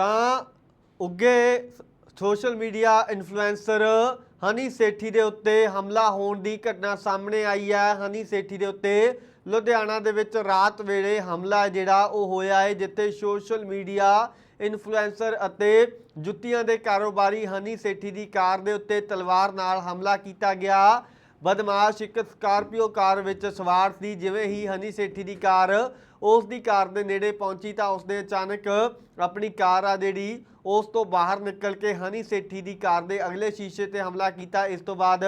ਤਾਂ ਉੱਗੇ social media influencer Honey Sethi ਦੇ ਉੱਤੇ ਹਮਲਾ ਹੋਣ ਦੀ ਘਟਨਾ ਸਾਹਮਣੇ ਆਈ ਹੈ। ਹਨੀ ਸੇਠੀ ਦੇ ਉੱਤੇ ਲੁਧਿਆਣਾ ਦੇ ਵਿੱਚ ਰਾਤ ਵੇਲੇ ਹਮਲਾ ਜਿਹੜਾ ਉਹ ਹੋਇਆ ਹੈ, ਜਿੱਥੇ ਸੋਸ਼ਲ ਮੀਡੀਆ ਇਨਫਲੂਐਂਸਰ ਅਤੇ ਜੁੱਤੀਆਂ ਦੇ ਕਾਰੋਬਾਰੀ ਹਨੀ ਸੇਠੀ ਦੀ ਕਾਰ ਦੇ ਉੱਤੇ ਤਲਵਾਰ ਨਾਲ ਹਮਲਾ ਕੀਤਾ ਗਿਆ। ਬਦਮਾਸ਼ ਇੱਕ ਸਕਾਰਪੀਓ ਕਾਰ ਵਿੱਚ ਸਵਾਰ ਸੀ, ਜਿਵੇਂ ਹੀ ਹਨੀ ਸੇਠੀ ਦੀ ਕਾਰ ਉਸ ਦੀ ਕਾਰ ਦੇ ਨੇੜੇ ਪਹੁੰਚੀ ਤਾਂ ਉਸਨੇ ਅਚਾਨਕ ਆਪਣੀ ਕਾਰ ਆ ਜਿਹੜੀ ਉਸ ਤੋਂ ਬਾਹਰ ਨਿਕਲ ਕੇ ਹਨੀ ਸੇਠੀ ਦੀ ਕਾਰ ਦੇ ਅਗਲੇ ਸ਼ੀਸ਼ੇ ਤੇ ਹਮਲਾ ਕੀਤਾ। ਇਸ ਤੋਂ ਬਾਅਦ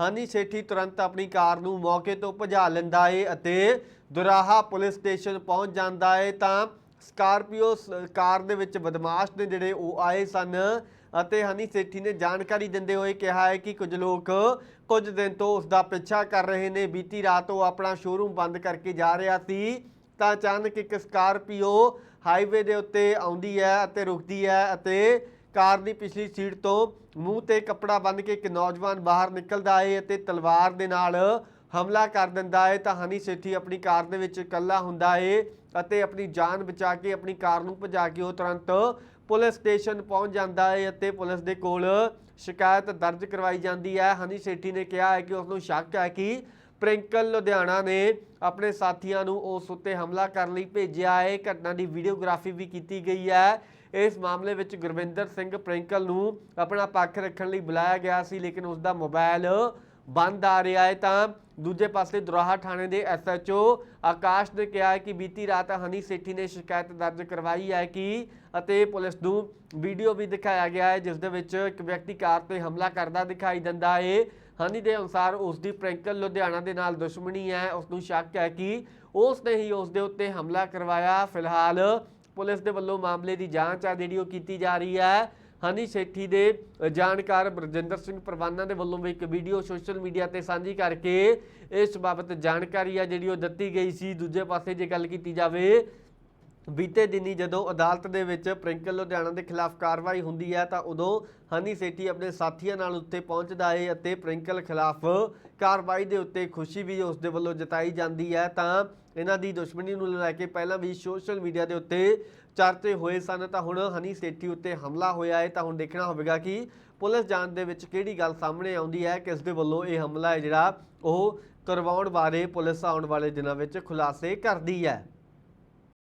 ਹਨੀ ਸੇਠੀ ਤੁਰੰਤ ਆਪਣੀ ਕਾਰ ਨੂੰ ਮੌਕੇ ਤੋਂ ਭਜਾ ਲੈਂਦਾ ਏ ਅਤੇ ਦੁਰਾਹਾ ਪੁਲਿਸ ਸਟੇਸ਼ਨ ਪਹੁੰਚ ਜਾਂਦਾ ਏ ਤਾਂ ਸਕਾਰਪੀਓ ਸ- ਕਾਰ ਦੇ ਵਿੱਚ ਬਦਮਾਸ਼ ਨੇ ਜਿਹੜੇ ਉਹ ਆਏ ਸਨ। ਅਤੇ ਹਨੀ ਸੇਠੀ ਨੇ ਜਾਣਕਾਰੀ ਦਿੰਦੇ ਹੋਏ ਕਿਹਾ ਹੈ ਕਿ ਕੁਝ ਲੋਕ ਕੁਝ ਦਿਨ ਤੋਂ ਉਸ ਦਾ ਪਿੱਛਾ ਕਰ ਰਹੇ ਨੇ। ਬੀਤੀ ਰਾਤ ਉਹ ਆਪਣਾ ਸ਼ੋਰੂਮ ਬੰਦ ਕਰਕੇ ਜਾ ਰਿਹਾ ਸੀ। ਤਾਂ ਅਚਾਨਕ ਇੱਕ ਸਕਾਰਪੀਓ ਹਾਈਵੇ ਦੇ ਉੱਤੇ ਆਉਂਦੀ ਹੈ ਅਤੇ ਰੁਕਦੀ ਹੈ ਅਤੇ ਕਾਰ ਦੀ ਪਿਛਲੀ ਸੀਟ ਤੋਂ ਮੂੰਹ ਤੇ ਕੱਪੜਾ ਬੰਨ੍ਹ ਕੇ ਇੱਕ ਨੌਜਵਾਨ ਬਾਹਰ ਨਿਕਲਦਾ ਹੈ ਅਤੇ ਤਲਵਾਰ ਦੇ ਨਾਲ ਹਮਲਾ ਕਰ ਦਿੰਦਾ ਹੈ ਤਾਂ ਹਨੀ ਸੇਠੀ ਆਪਣੀ ਕਾਰ ਦੇ ਵਿੱਚ ਇਕੱਲਾ ਹੁੰਦਾ ਹੈ ਅਤੇ ਆਪਣੀ ਜਾਨ ਬਚਾ ਕੇ ਆਪਣੀ ਕਾਰ ਨੂੰ ਭਜਾ ਕੇ ਉਹ ਤੁਰੰਤ ਪੁਲਿਸ ਸਟੇਸ਼ਨ ਪਹੁੰਚ ਜਾਂਦਾ ਹੈ ਅਤੇ ਪੁਲਿਸ ਦੇ ਕੋਲ ਸ਼ਿਕਾਇਤ ਦਰਜ ਕਰਵਾਈ ਜਾਂਦੀ ਹੈ। ਹਨੀ ਸੇਠੀ ਨੇ ਕਿਹਾ ਹੈ ਕਿ ਉਸ ਨੂੰ ਸ਼ੱਕ ਹੈ ਕਿ ਪ੍ਰਿੰਕਲ ਲੁਧਿਆਣਾ ਨੇ ਆਪਣੇ ਸਾਥੀਆਂ ਨੂੰ ਉਸ ਉੱਤੇ ਹਮਲਾ ਕਰਨ ਲਈ ਭੇਜਿਆ ਹੈ ਘਟਨਾ ਦੀ ਵੀਡੀਓਗ੍ਰਾਫੀ ਵੀ ਕੀਤੀ ਗਈ ਹੈ। ਇਸ ਮਾਮਲੇ ਵਿੱਚ ਗੁਰਵਿੰਦਰ ਸਿੰਘ ਪ੍ਰਿੰਕਲ ਨੂੰ ਆਪਣਾ ਪੱਖ ਰੱਖਣ ਲਈ ਬੁਲਾਇਆ ਗਿਆ ਸੀ, ਲੇਕਿਨ ਉਸ ਦਾ ਮੋਬਾਈਲ ਬੰਦ ਆ ਰਿਹਾ ਹੈ ਤਾਂ ਦੂਜੇ ਪਾਸੇ ਦੁਰਾਹਾ ਥਾਣੇ ਦੇ ਐਸਐਚਓ ਆਕਾਸ਼ ਨੇ ਕਿਹਾ ਕਿ ਬੀਤੀ ਰਾਤ ਹਨੀ ਸੇਠੀ ਨੇ ਸ਼ਿਕਾਇਤ ਦਰਜ ਕਰਵਾਈ ਹੈ ਕਿ ਅਤੇ ਪੁਲਿਸ ਨੂੰ ਵੀਡੀਓ ਵੀ ਦਿਖਾਇਆ ਗਿਆ ਹੈ, ਜਿਸ ਦੇ ਵਿੱਚ ਇੱਕ ਵਿਅਕਤੀ ਕਾਰ ਤੇ ਹਮਲਾ ਕਰਦਾ ਦਿਖਾਈ ਦਿੰਦਾ ਹੈ। ਹਨੀ ਦੇ ਅਨੁਸਾਰ ਉਸ ਦੀ ਪ੍ਰਿੰਕਲ ਲੁਧਿਆਣਾ ਦੇ ਨਾਲ ਦੁਸ਼ਮਣੀ ਹੈ। ਉਸ ਨੂੰ ਸ਼ੱਕ ਹੈ ਕਿ ਉਸ ਨੇ ਹੀ ਉਸ ਦੇ ਉੱਤੇ ਹਮਲਾ ਕਰਵਾਇਆ। ਫਿਲਹਾਲ ਪੁਲਿਸ ਦੇ ਵੱਲੋਂ ਮਾਮਲੇ ਦੀ ਜਾਂਚ ਆ ਜਿਹੜੀ ਉਹ ਕੀਤੀ ਜਾ ਰਹੀ ਹੈ। ਹਨੀ ਸੇਠੀ ਦੇ ਜਾਣਕਾਰ ਬਰਜਿੰਦਰ ਸਿੰਘ ਪਰਵਾਨਾ ਦੇ ਵੱਲੋਂ ਵੀ ਇੱਕ ਵੀਡੀਓ ਸੋਸ਼ਲ ਮੀਡੀਆ ਤੇ ਸਾਂਝੀ ਕਰਕੇ ਇਸ ਬਾਬਤ ਜਾਣਕਾਰੀ ਆ ਜਿਹੜੀ ਉਹ ਦਿੱਤੀ ਗਈ ਸੀ। ਦੂਜੇ ਪਾਸੇ ਜੇ ਗੱਲ ਕੀਤੀ ਜਾਵੇ, ਬੀਤੇ ਦਿਨੀ ਜਦੋਂ ਅਦਾਲਤ ਦੇ ਵਿੱਚ ਪ੍ਰਿੰਕਲ ਲੁਧਿਆਣਾ ਦੇ ਖਿਲਾਫ ਕਾਰਵਾਈ ਹੁੰਦੀ ਹੈ ਤਾਂ ਉਦੋਂ ਹਨੀ ਸੇਠੀ ਆਪਣੇ ਸਾਥੀਆਂ ਨਾਲ ਉੱਤੇ ਪਹੁੰਚਦਾ ਹੈ ਅਤੇ ਪ੍ਰਿੰਕਲ ਖਿਲਾਫ ਕਾਰਵਾਈ ਦੇ ਉੱਤੇ ਖੁਸ਼ੀ ਵੀ ਉਸ ਦੇ ਵੱਲੋਂ ਜਤਾਈ ਜਾਂਦੀ ਹੈ ਤਾਂ ਇਹਨਾਂ ਦੀ ਦੁਸ਼ਮਣੀ ਨੂੰ ਲੈ ਕੇ ਪਹਿਲਾਂ ਵੀ ਸੋਸ਼ਲ ਮੀਡੀਆ ਦੇ ਉੱਤੇ ਚਰਚੇ ਹੋਏ ਸਨ, ਤਾਂ ਹੁਣ ਹਨੀ ਸੇਠੀ ਉੱਤੇ ਹਮਲਾ ਹੋਇਆ ਹੈ, ਤਾਂ ਹੁਣ ਦੇਖਣਾ ਹੋਵੇਗਾ ਕਿ ਪੁਲਿਸ ਜਾਂਚ ਦੇ ਵਿੱਚ ਕਿਹੜੀ ਗੱਲ ਸਾਹਮਣੇ ਆਉਂਦੀ ਹੈ, ਕਿਸ ਦੇ ਵੱਲੋਂ ਇਹ ਹਮਲਾ ਹੈ ਜਿਹੜਾ ਉਹ ਕਰਵਾਉਣ ਬਾਰੇ ਪੁਲਿਸ ਆਉਣ ਵਾਲੇ ਦਿਨਾਂ ਵਿੱਚ ਖੁਲਾਸੇ ਕਰਦੀ ਹੈ।